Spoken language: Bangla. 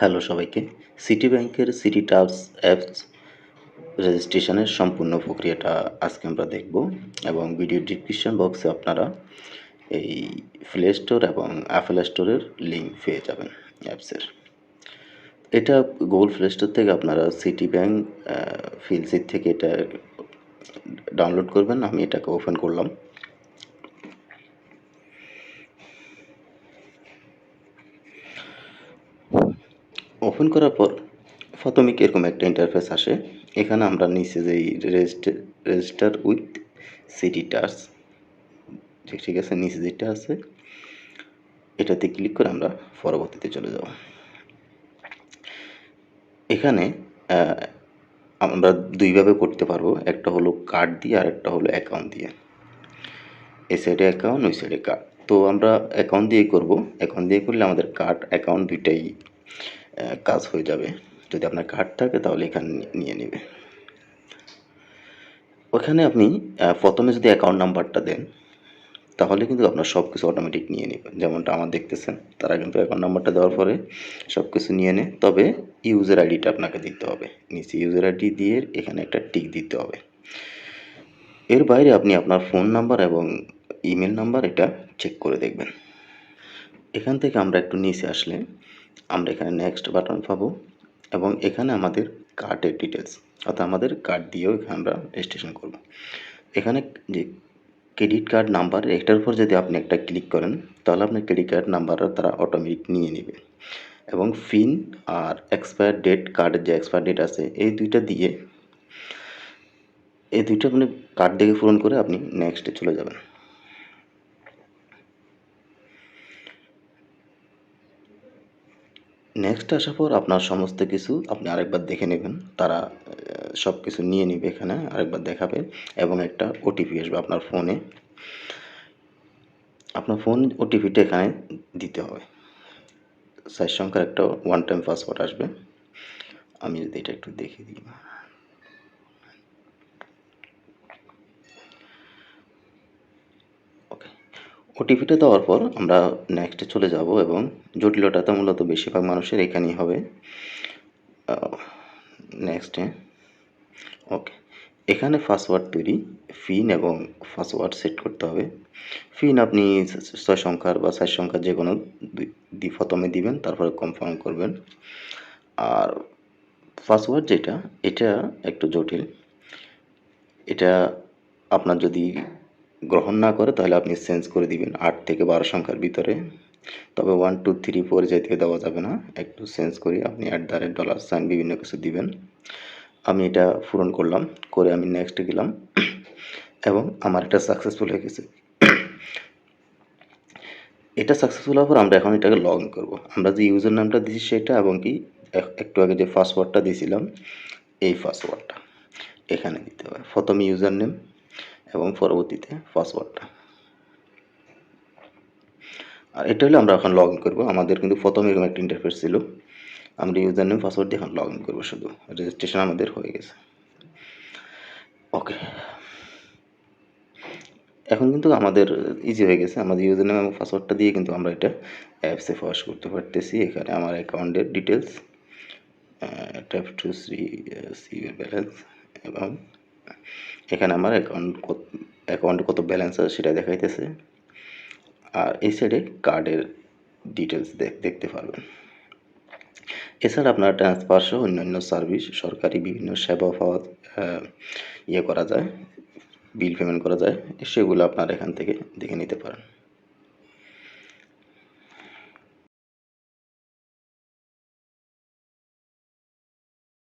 হ্যালো সবাইকে। সিটি ব্যাংকের সিটি টাপস অ্যাপস রেজিস্ট্রেশনের সম্পূর্ণ প্রক্রিয়াটা আজকে আমরা দেখব এবং ভিডিও ডিসক্রিপশন বক্সে আপনারা এই প্লে স্টোর এবং অ্যাপেল স্টোরের লিঙ্ক পেয়ে যাবেন অ্যাপসের এটা গুগল প্লে স্টোর থেকে আপনারা সিটি ব্যাংক ফিলসিট থেকে এটা ডাউনলোড করবেন। আমি এটাকে ওপেন করলাম। ওপেন করার পর প্রথমে এরকম একটা ইন্টারফেস আসে। এখানে আমরা নিচে যে register register with City Touch ঠিক আছে? নিচে যেটা আছে, এটাতে ক্লিক করে আমরা পরবর্তীতে চলে যাব। এখানে আমরা দুইভাবে করতে পারব। একটা হলো কার্ড দিয়ে আর একটা হলো অ্যাকাউন্ট দিয়ে। এই সাইডে অ্যাকাউন্ট ওই সাইডে কার্ড তো আমরা অ্যাকাউন্ট দিয়ে করব। অ্যাকাউন্ট দিয়ে করলে আমাদের কার্ড অ্যাকাউন্ট দুইটাই কাজ হয়ে যাবে। যদি আপনার কার্ড থাকে তাহলে এখানে নিয়ে নেবে। ওখানে আপনি প্রথমে যদি অ্যাকাউন্ট নাম্বারটা দেন, তাহলে কিন্তু আপনার সব কিছু অটোমেটিক নিয়ে নেবে। যেমনটা আমার দেখতেছেন, তারা কিন্তু অ্যাকাউন্ট নাম্বারটা দেওয়ার পরে সব কিছু নিয়ে নেয়। তবে ইউজার আইডিটা আপনাকে দিতে হবে। নিচে ইউজার আইডি দিয়ে এখানে একটা টিক দিতে হবে। এর বাইরে আপনি আপনার ফোন নাম্বার এবং ইমেল নাম্বার এটা চেক করে দেখবেন। এখান থেকে আমরা একটু নিচে আসলে আমরা এখানে নেক্সট বাটন পাবো এবং এখানে আমাদের কার্ডের ডিটেলস অর্থাৎ আমাদের কার্ড দিয়েও এখানে আমরা রেজিস্ট্রেশন করব। এখানে যে ক্রেডিট কার্ড নাম্বার এটার উপর যদি আপনি একটা ক্লিক করেন, তাহলে আপনার ক্রেডিট কার্ড নাম্বারটা তারা অটোমেটিক নিয়ে নেবে। এবং ফিন আর এক্সপায়ার ডেট কার্ডের যে এক্সপায়ার ডেট আছে, এই দুইটা দিয়ে এই দুইটা আপনি কার্ড দেখে পূরণ করে আপনি নেক্সটে চলে যাবেন। নেক্সট আসার পর আপনার সমস্ত কিছু আপনি আরেকবার দেখে নেবেন। তারা সব কিছু নিয়ে নেবে এখানে, আরেকবার দেখাবে এবং একটা ওটিপি আসবে আপনার ফোনে। আপনার ফোন ওটিপিটা এখানে দিতে হবে। চার সংখ্যার একটা ওয়ান টাইম পাসওয়ার্ড আসবে। আমি যদি এটা একটু দেখে দিই। ওটিপিটা দেওয়ার পর আমরা নেক্সটে চলে যাব এবং জটিলতাটা মূলত বেশিরভাগ মানুষের এখানেই হবে। নেক্সটে ওকে এখানে পাসওয়ার্ড তৈরি ফিন এবং পাসওয়ার্ড সেট করতে হবে। ফিন আপনি ছয় সংখ্যার বা চার সংখ্যার যে কোনো প্রথমে দিবেন, তারপরে কনফার্ম করবেন। আর পাসওয়ার্ড যেটা, এটা একটু জটিল। এটা আপনার যদি গ্রহণ না করে, তাহলে আপনি চেঞ্জ করে দিবেন। আট থেকে বারো সংখ্যার ভিতরে। তবে ওয়ান টু থ্রি ফোর জাতীয় দেওয়া যাবে না। একটু চেঞ্জ করে, আপনি at the rate dollar sign বিভিন্ন কিছু দিবেন। আমি এটা পূরণ করলাম, করে আমি নেক্সট গেলাম। এবং আমার এটা সাকসেসফুল হয়ে গেছে। এটা সাকসেসফুল হওয়ার পর আমরা এখন এটাকে লগ ইন করব। আমরা যে ইউজার নামটা দিয়েছি সেটা এবং কি, এক- একটু আগে যে পাসওয়ার্ডটা দিয়েছিলাম, এই পাসওয়ার্ডটা এখানে দিতে হবে। প্রথমে ইউজার নেম এবং পরবর্তীতে পাসওয়ার্ডটা আর এটা হলে আমরা এখন লগ ইন করব। আমাদের কিন্তু প্রথমে এরকম একটা ইন্টারফেস ছিল। আমরা ইউজার নেম পাসওয়ার্ড দিয়ে এখন লগ ইন করব শুধু। রেজিস্ট্রেশন আমাদের হয়ে গেছে। ওকে এখন কিন্তু আমাদের ইজি হয়ে গেছে। আমাদের ইউজার নেম এবং পাসওয়ার্ডটা দিয়ে কিন্তু আমরা এটা অ্যাপসে ফাঁস করতে পারতেছি। এখানে আমার অ্যাকাউন্টের details tap to see see balance এবং এখানে আমার অ্যাকাউন্ট অ্যাকাউন্টে কত ব্যালেন্স আছে সেটা দেখাইতেছে। আর এই সাইডে কার্ডের ডিটেলস দেখতে পারবেন। এছাড়া আপনার ট্রান্সফার সহ অন্যান্য সার্ভিস সরকারি বিভিন্ন সেবা পাওয়া ইয়ে করা যায় বিল পেমেন্ট করা যায়, সেগুলো আপনার এখান থেকে দেখে নিতে পারেন।